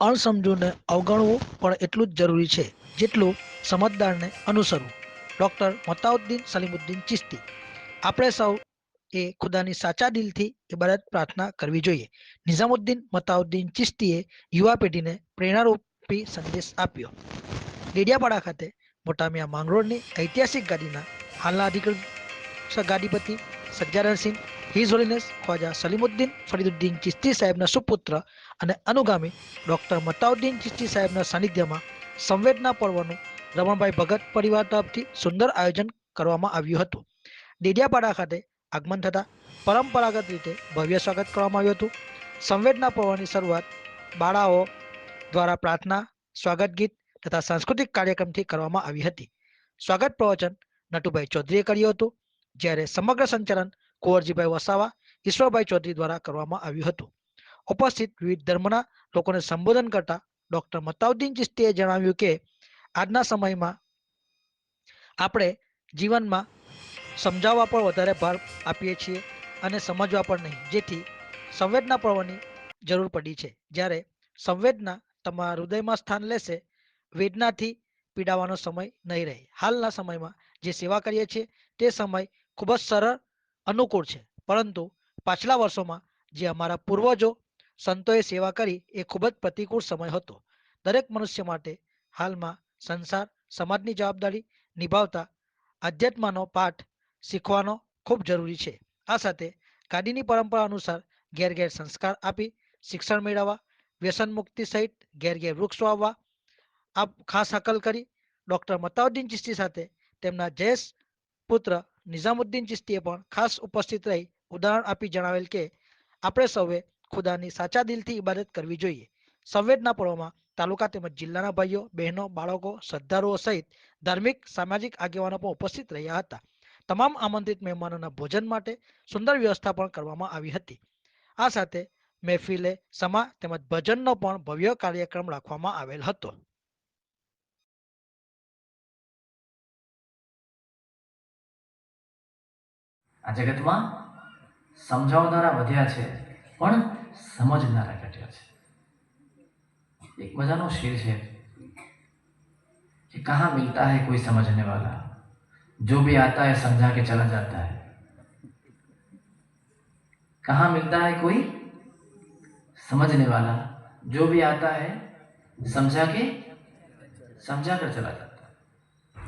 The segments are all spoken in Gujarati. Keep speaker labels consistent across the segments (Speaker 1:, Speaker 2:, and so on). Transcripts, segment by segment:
Speaker 1: અણસમજુને અવગણવું પણ એટલું જ જરૂરી છે, જેટલું સમજદારને અનુસરવું. ડૉક્ટર મતાઉદ્દીન સલીમુદ્દીન ચિશ્તી, આપણે સૌ એ ખુદાની સાચા દિલથી ઇબાદત પ્રાર્થના કરવી જોઈએ. નિઝામુદ્દીન મતાઉદ્દીન ચિસ્તીએ યુવા પેઢીને પ્રેરણારૂપી સંદેશ આપ્યો. ડેડિયાપાડા ખાતે મોટામિયા માંગરોળની ઐતિહાસિક ગાડીના હાલના અધિકૃત સ- ગાડીપતિ સજ્જાદરસિંહ હિઝ હોલીનેસ ખ્વાજા સલીમુદ્દીન ફરીદુદ્દીન ચિશ્તી સાહેબના સુપુત્ર અને અનુગામી ડૉક્ટર મતાઉદ્દીન ચિશ્તી સાહેબના સાનિધ્યમાં સંવેદના પર્વનું રમણભાઈ ભગત પરિવાર તરફથી સુંદર આયોજન કરવામાં આવ્યું હતું. ડેડિયાપાડા ખાતે આગમન થતાં પરંપરાગત રીતે ભવ્ય સ્વાગત કરવામાં આવ્યું હતું. સંવેદના પર્વની શરૂઆત બાળાઓ દ્વારા પ્રાર્થના, સ્વાગત ગીત તથા સાંસ્કૃતિક કાર્યક્રમથી કરવામાં આવી હતી. સ્વાગત પ્રવચન નટુભાઈ ચૌધરીએ કર્યું હતું. જ્યારે સમગ્ર સંચાલન કુંવરજીભાઈ વસાવા ઈશ્વરભાઈ ચૌધરી દ્વારા કરવામાં આવ્યું હતું. ઉપસ્થિત વિવિધ ધર્મના લોકોને સંબોધન કરતા ડોક્ટર મતાઉદ્દીન ચિસ્તીએ જણાવ્યું કે, આજના સમયમાં આપણે જીવનમાં સમજાવવા પર વધારે ભાર આપીએ છીએ અને સમજવા પર નહીં, જેથી સંવેદના પર્વની જરૂર પડી છે. જ્યારે સંવેદના તમારા હૃદયમાં સ્થાન લેશે, વેદનાથી પીડાવાનો સમય નહીં રહે. હાલના સમયમાં જે સેવા કરીએ છીએ, તે સમય ખૂબ જ સરળ અનુકૂળ છે. પરંતુ પાછલા વર્ષોમાં જે અમારા પૂર્વજો સંતોએ સેવા કરી એ ખૂબ જ પ્રતિકૂળ સમય હતો. દરેક મનુષ્ય માટે હાલમાં સંસાર સમાજની જવાબદારી નિભાવતા આધ્યાત્મનો પાઠ શીખવાનો ખૂબ જરૂરી છે. આ સાથે ગાડીની પરંપરા અનુસાર ઘેર ઘેર સંસ્કાર આપી શિક્ષણ મેળવવા, વ્યસન મુક્તિ સહિત ઘેર ઘેર વૃક્ષ વાવવા આ ખાસ હકલ કરી ડૉક્ટર મતાઉદ્દીન ચિસ્તી સાથે તેમના જયેશ પુત્ર નિઝામુદ્દીન ચિશ્તીએ પણ ખાસ ઉપસ્થિત રહી ઉદાહરણ આપી જણાવેલ કે, આપણે સૌએ ખુદાની સાચા દિલથી ઇબાદત કરવી જોઈએ. સંવેદના પર્વમાં તાલુકા તેમજ જિલ્લાના ભાઈઓ, બહેનો, બાળકો, શ્રદ્ધાળુઓ સહિત ધાર્મિક, સામાજિક આગેવાનો પણ ઉપસ્થિત રહ્યા હતા. તમામ આમંત્રિત મહેમાનોના ભોજન માટે સુંદર વ્યવસ્થા પણ કરવામાં આવી હતી. આ સાથે મહેફિલે સમા તેમજ ભજનનો પણ ભવ્ય કાર્યક્રમ રાખવામાં આવેલ હતો.
Speaker 2: આ જગતમાં સમજાવનારા વધ્યા છે પણ સમજનારા ઘટ્યા છે એક મજાનો શેર છે कि कहाँ मिलता है कोई समझने वाला जो भी आता है समझा के चला जाता है कहाँ मिलता है कोई समझने वाला जो भी आता है समझा के समझा कर चला जाता है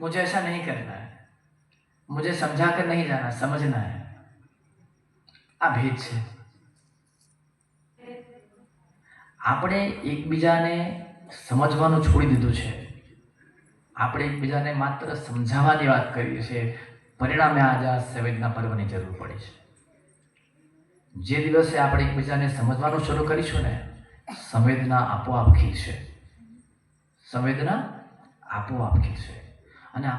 Speaker 2: मुझे ऐसा नहीं करना है मुझे समझा कर नहीं जाना समझना है આ ભેદ છે આપણે એકબીજાને સમજવાનું છોડી દીધું છે આપણે એકબીજાને માત્ર સમજાવવાની વાત કરીએ છીએ પરિણામે આજે આ સંવેદના પર્વની જરૂર પડી છે જે દિવસે આપણે એકબીજાને સમજવાનું શરૂ કરીશું ને સંવેદના આપોઆપ ખીલશે સંવેદના આપોઆપ ખીલશે અને આ